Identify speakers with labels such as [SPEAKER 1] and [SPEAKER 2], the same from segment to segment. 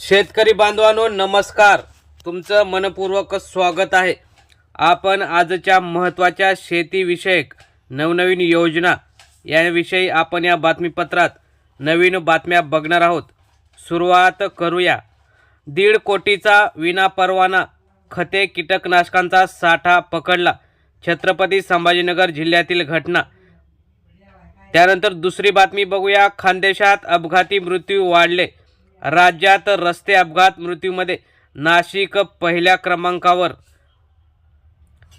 [SPEAKER 1] शेतकरी बांधवांनो नमस्कार. तुमचं मनपूर्वक स्वागत आहे. आपण आजच्या महत्त्वाच्या शेतीविषयक नवनवीन योजना याविषयी आपण या बातमीपत्रात नवीन बातम्या बघणार आहोत. सुरुवात करूया. दीड कोटीचा विनापरवाना खते कीटकनाशकांचा साठा पकडला. छत्रपती संभाजीनगर जिल्ह्यातील घटना. त्यानंतर दुसरी बातमी बघूया. खानदेशात अपघाती मृत्यू वाढले. राज्यात रस्ते अपघात मृत्यूमध्ये नाशिक पहिल्या क्रमांकावर.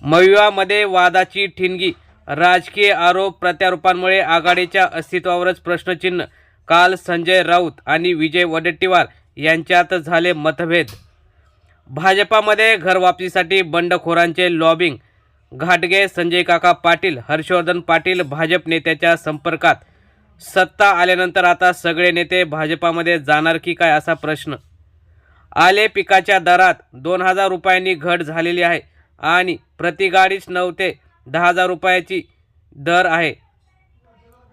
[SPEAKER 1] मविवामध्ये वादाची ठिणगी. राजकीय आरोप प्रत्यारोपांमुळे आघाडीच्या अस्तित्वावरच प्रश्नचिन्ह. काल संजय राऊत आणि विजय वडेट्टीवार यांच्यात झाले मतभेद. भाजपामध्ये घरवापसीसाठी बंडखोरांचे लॉबिंग. घाटगे संजय काका पाटील हर्षवर्धन पाटील भाजप नेत्याच्या संपर्कात. सत्ता आल्यानंतर आता सगळे नेते भाजपामध्ये जाणार की काय असा प्रश्न? आले पिकाच्या दरात दोन हजार रुपयांनी घट झालेली आहे आणि प्रति गाडीच नऊ ते दहा हजार रुपयाची दर आहे.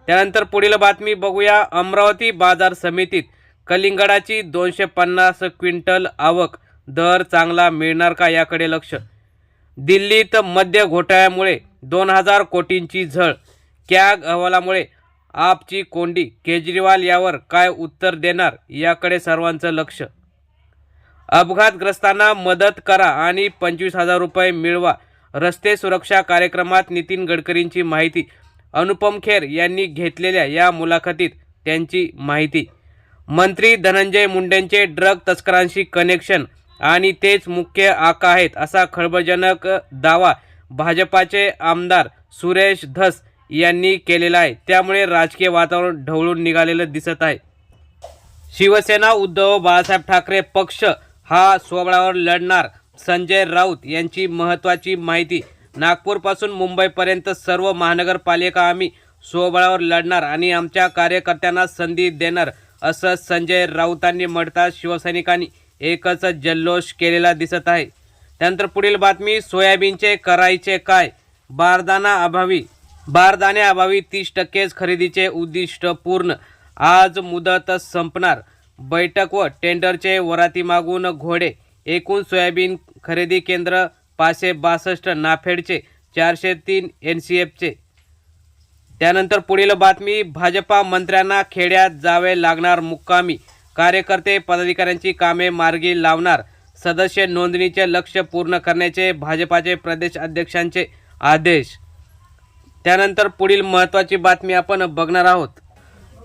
[SPEAKER 1] त्यानंतर पुढील बातमी बघूया. अमरावती बाजार समितीत कलिंगडाची दोनशे पन्नास क्विंटल आवक दर चांगला मिळणार का याकडे लक्ष? दिल्लीत मद्य घोटाळ्यामुळे दोन हजार कोटींची झळ कॅग अहवालामुळे आपची कोंडी केजरीवाल यावर काय उत्तर देणार याकडे सर्वांचं लक्ष. अपघातग्रस्तांना मदत करा आणि पंचवीस हजार रुपये मिळवा. रस्ते सुरक्षा कार्यक्रमात नितीन गडकरींची माहिती. अनुपम खेर यांनी घेतलेल्या या मुलाखतीत त्यांची माहिती. मंत्री धनंजय मुंडेंचे ड्रग तस्करांशी कनेक्शन आणि तेच मुख्य आका आहेत असा खळबळजनक दावा भाजपाचे आमदार सुरेश धस यांनी केलेला आहे. त्यामुळे राजकीय वातावरण ढवळून निघालेलं दिसत आहे. शिवसेना उद्धव बाळासाहेब ठाकरे पक्ष हा स्वबळावर लढणार. संजय राऊत यांची महत्त्वाची माहिती. नागपूरपासून मुंबईपर्यंत सर्व महानगरपालिका आम्ही स्वबळावर लढणार आणि आमच्या कार्यकर्त्यांना संधी देणार असं संजय राऊतांनी म्हणतात शिवसैनिकांनी. एकच जल्लोष केलेला दिसत आहे. त्यानंतर पुढील बातमी सोयाबीनचे करायचे काय? बारदाना अभावी बारदाण्याअभावी तीस टक्केच खरेदीचे उद्दिष्ट पूर्ण. आज मुदत संपणार. बैठक व टेंडरचे वराती मागून घोडे. एकूण सोयाबीन खरेदी केंद्र पाचशे बासष्ट नाफेडचे चारशे तीन एन सी एफचे. त्यानंतर पुढील बातमी भाजपा मंत्र्यांना खेड्यात जावे लागणार मुक्कामी. कार्यकर्ते पदाधिकाऱ्यांची कामे मार्गी लावणार. सदस्य नोंदणीचे लक्ष पूर्ण करण्याचे भाजपाचे प्रदेश अध्यक्षांचे आदेश. त्यानंतर पुढील महत्त्वाची बातमी आपण बघणार आहोत.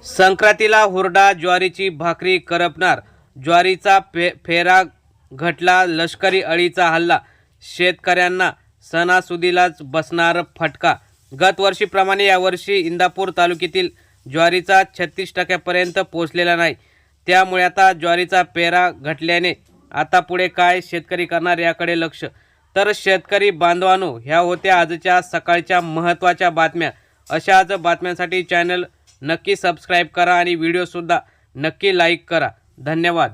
[SPEAKER 1] संक्रांतीला हुरडा ज्वारीची भाकरी करपणार. ज्वारीचा फे फेरा घटला लष्करी अळीचा हल्ला. शेतकऱ्यांना सणासुदीलाच बसणार फटका. गतवर्षीप्रमाणे यावर्षी इंदापूर तालुक्यातील ज्वारीचा छत्तीस टक्क्यापर्यंत पोचलेला नाही. त्यामुळे आता ज्वारीचा पेरा घटल्याने आता पुढे काय शेतकरी करणार याकडे लक्ष? तर शेतकरी बांधवानो ह्या होत्या आजच्या सकाळच्या महत्त्वाच्या बातम्या. अशाच बातम्यांसाठी चॅनल नक्की सबस्क्राईब करा आणि व्हिडिओसुद्धा नक्की लाईक करा. धन्यवाद.